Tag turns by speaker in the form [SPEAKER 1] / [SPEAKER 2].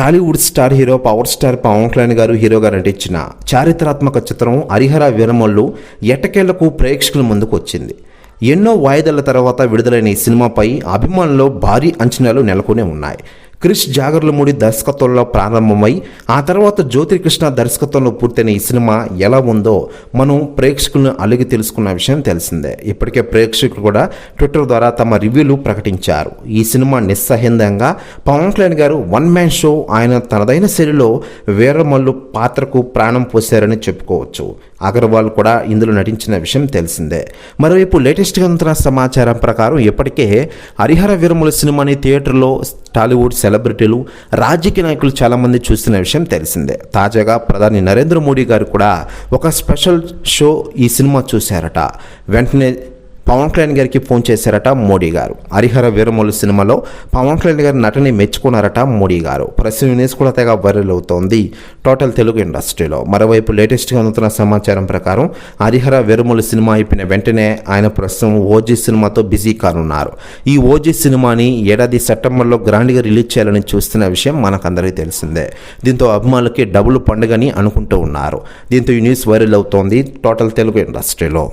[SPEAKER 1] Tollywood star hero power star Pawan Kalyan garu హీరోగా నటించిన చారిత్రాత్మక చిత్రం హరిహర వీరమల్లు ఎట్టకేళ్ళకు ప్రేక్షకుల ముందుకు వచ్చింది. ఎన్నో వాయిదాల తర్వాత విడుదలైన ఈ సినిమాపై అభిమానుల్లో భారీ అంచనాలు నెలకొని ఉన్నాయి. క్రిష్ జాగర్లమూడి దర్శకత్వంలో ప్రారంభమై ఆ తర్వాత జ్యోతికృష్ణ దర్శకత్వంలో పూర్తయిన ఈ సినిమా ఎలా ఉందో మనం ప్రేక్షకులను అలిగి తెలుసుకున్న విషయం తెలిసిందే. ఇప్పటికే ప్రేక్షకులు కూడా ట్విట్టర్ ద్వారా తమ రివ్యూలు ప్రకటించారు. ఈ సినిమా నిస్సహిందంగా పవన్ కళ్యాణ్ గారు వన్ మ్యాన్ షో ఆయన తనదైన శైలిలో వీరమల్లు పాత్రకు ప్రాణం పోశారని చెప్పుకోవచ్చు. అగర్వాల్ కూడా ఇందులో నటించిన విషయం తెలిసిందే. మరోవైపు లేటెస్ట్గా అందుతున్న సమాచారం ప్రకారం ఇప్పటికే హరిహర వీరముల సినిమాని థియేటర్లో టాలీవుడ్ సెలబ్రిటీలు రాజకీయ నాయకులు చాలామంది చూస్తున్న విషయం తెలిసిందే. తాజాగా ప్రధాని నరేంద్ర మోడీ గారు కూడా ఒక స్పెషల్ షో ఈ సినిమా చూశారట. వెంటనే పవన్ కళ్యాణ్ గారికి ఫోన్ చేశారట మోడీ గారు. హరిహర వీరమల్లు సినిమాలో పవన్ కళ్యాణ్ గారి నటని మెచ్చుకున్నారట మోడీ గారు. ప్రస్తుతం న్యూస్ కూడా తెగ వైరల్ అవుతోంది. టోటల్ తెలుగు ఇండస్ట్రీలో మరోవైపు లేటెస్ట్గా అందుతున్న సమాచారం ప్రకారం హరిహర వీరమల్లు సినిమా అయిపోయిన వెంటనే ఆయన ప్రస్తుతం ఓజీ సినిమాతో బిజీ కానున్నారు. ఈ ఓజీ సినిమాని ఏడాది సెప్టెంబర్లో గ్రాండ్గా రిలీజ్ చేయాలని చూస్తున్న విషయం మనకందరికీ తెలిసిందే. దీంతో అభిమానులకి డబుల్ పండుగని అనుకుంటూ ఉన్నారు. దీంతో ఈ న్యూస్ వైరల్ అవుతోంది టోటల్ తెలుగు ఇండస్ట్రీలో.